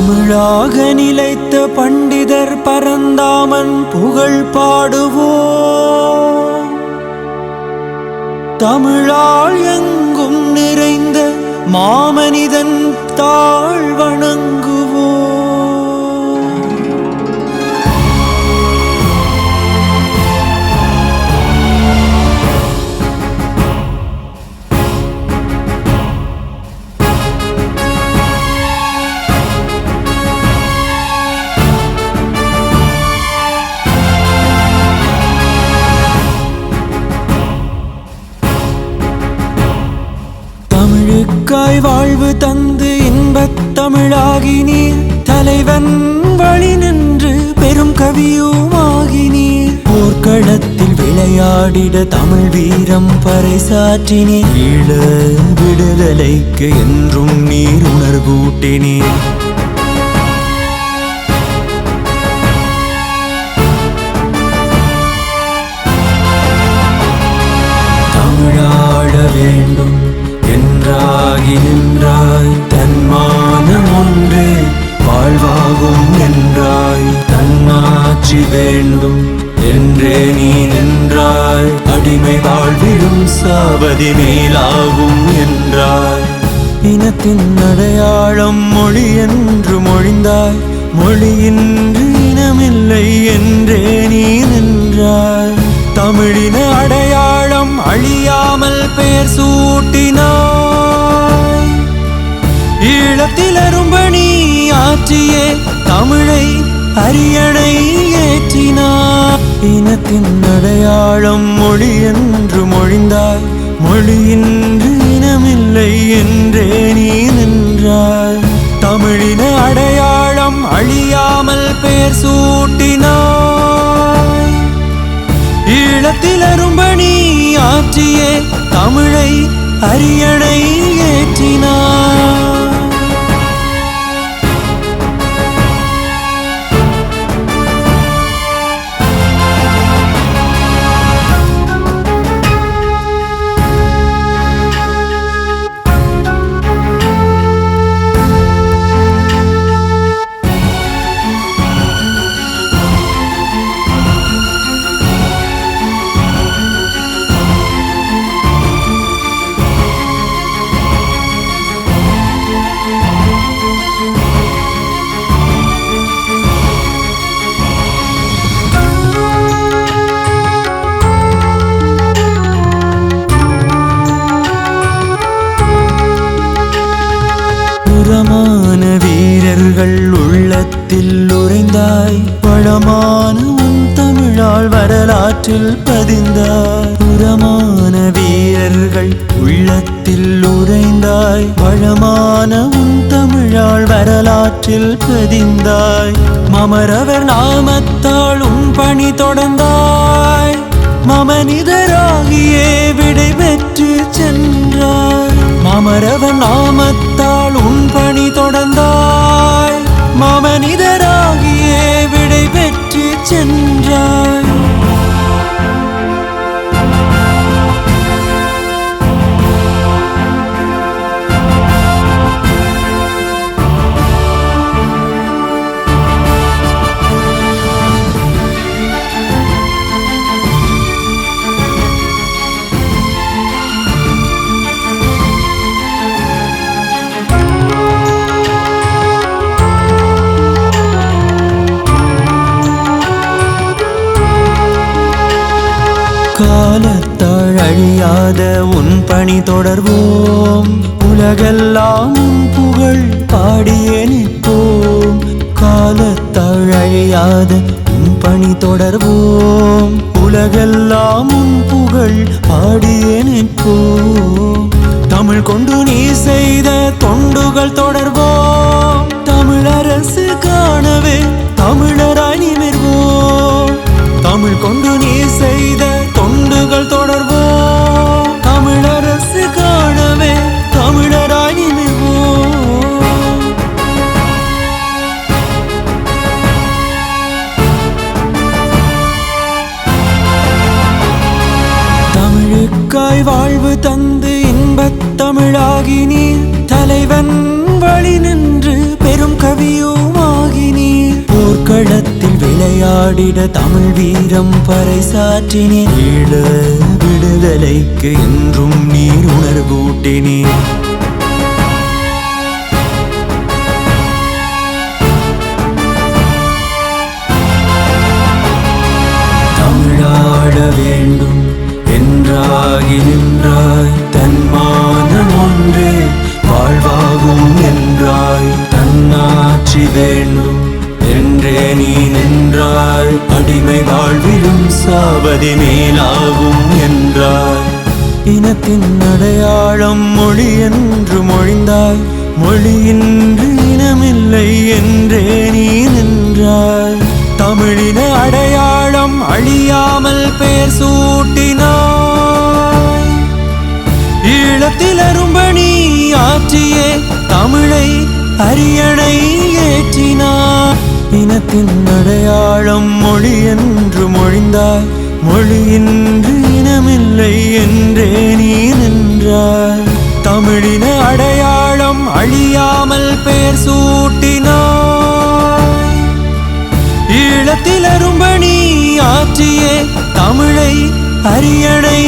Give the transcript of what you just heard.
தமிழாக நிலைத்த பண்டிதர் பரந்தாமன் புகழ் பாடுவோம். தமிழால் எங்கும் நிறைந்த மாமனிதன் தாழ் வணங்குவோம் தமிழுக்காய் வாழ்வு தந்து இன்பத் தமிழாகி நீர். தலைவன் வழி நின்று பெரும் கவியுமாகி நீர். போர்க்களத்தில் விளையாடிட தமிழ் வீரம் பறைசாற்றினீர். ஈழ விடுதலைக்கு என்றும் நீர் உணர்வூட்டினீர். என்றாகி நின்றாய் தன்மானம் ஒன்று வாழ்வாகும் என்றாய். தன்னாட்சி வேண்டும் என்றே நீ நின்றாய். அடிமை வாழ்விடும் சாவதி மேலாகும் என்றாய். இனத்தின் அடையாளம் மொழி என்று மொழிந்தாய். மொழியின்றி இனமில்லை என்றே நீ நின்றாய். தமிழின அடையாளம் அழியாமல் பெயர் சூட்டினார் ஈழத்தில் அரும்பணி ஆற்றியே தமிழை அரியணை ஏற்றினார். இனத்தின் அடையாளம் மொழி என்று மொழிந்தாய் மொழியின்றி இனமில்லை என்றே நீ நின்றாய். தமிழின அடையாளம் அழியாமல் பெயர் சூட்டினாய். ஈழத்தில் அரும்பணி ஆற்றியே தமிழை அரியணை ஏற்றினார் தமிழால் வரலாற்றில் பதிந்தாய். புறமான வீரர்கள் உள்ளத்தில் உறைந்தாய். வளமான உன் தமிழால் வரலாற்றில் பதிந்தாய். மமரவர் நாமத்தால் உன் பணி தொடர்ந்தாய். மமனிதராகியே விடை பெற்று சென்றாய். மமரவர் நாமத்தால் உன் பணி தொடர்ந்தாய். மமனிதராகியே விடை பெற்று சென்றாய். காலத்தால் அழியாத உன் பணி தொடர்வோம். உலகெல்லாம் புகழ் பாடியே நிற்போம் காலத்தால் அழியாத உன் பணி தொடர்வோம். உலகெல்லாம் உன் புகழ் பாடியே நிற்போம் தமிழ் கொண்டு நீ செய்த தொண்டுகள் தொடர்வோம். தமிழுக்காய் வாழ்வு தந்து இன்பத் தமிழாகி நீர். தலைவன் வழி நின்று பெரும் கவியுமாகி நீர். போர்க்களத்தில் விளையாடிட தமிழ் வீரம் பறைசாற்றினீர் ஈழ விடுதலைக்கு என்றும் நீர் உணர்வூட்டினீர் என்றாகி நின்றாய். தன்மானம் ஒன்றே வாழ்வாகும் என்றாய். தன்னாட்சி வேண்டும் என்றே நீ நின்றாய். அடிமை வாழ்விலும் சாவதி மேலாகும் என்றாய். இனத்தின் அடையாளம் மொழி என்று மொழிந்தாய். மொழியின்றி இனமில்லை என்றே நீ நின்றாய். தமிழின அடையாளம் அழியாமல் பேர் சூட்டினார் ஈழத்தில் அரும்பணி ஆற்றியே தமிழை அரியணை ஏற்றினார். இனத்தின் அடையாளம் மொழி என்று மொழிந்தாய் மொழியின்றி இனமில்லை என்றே நீ நின்றாய். தமிழின அடையாளம் அழியாமல் பெயர் சூட்டினாய். ஈழத்தில் அரும்பணி ஆற்றியே தமிழை அரியணை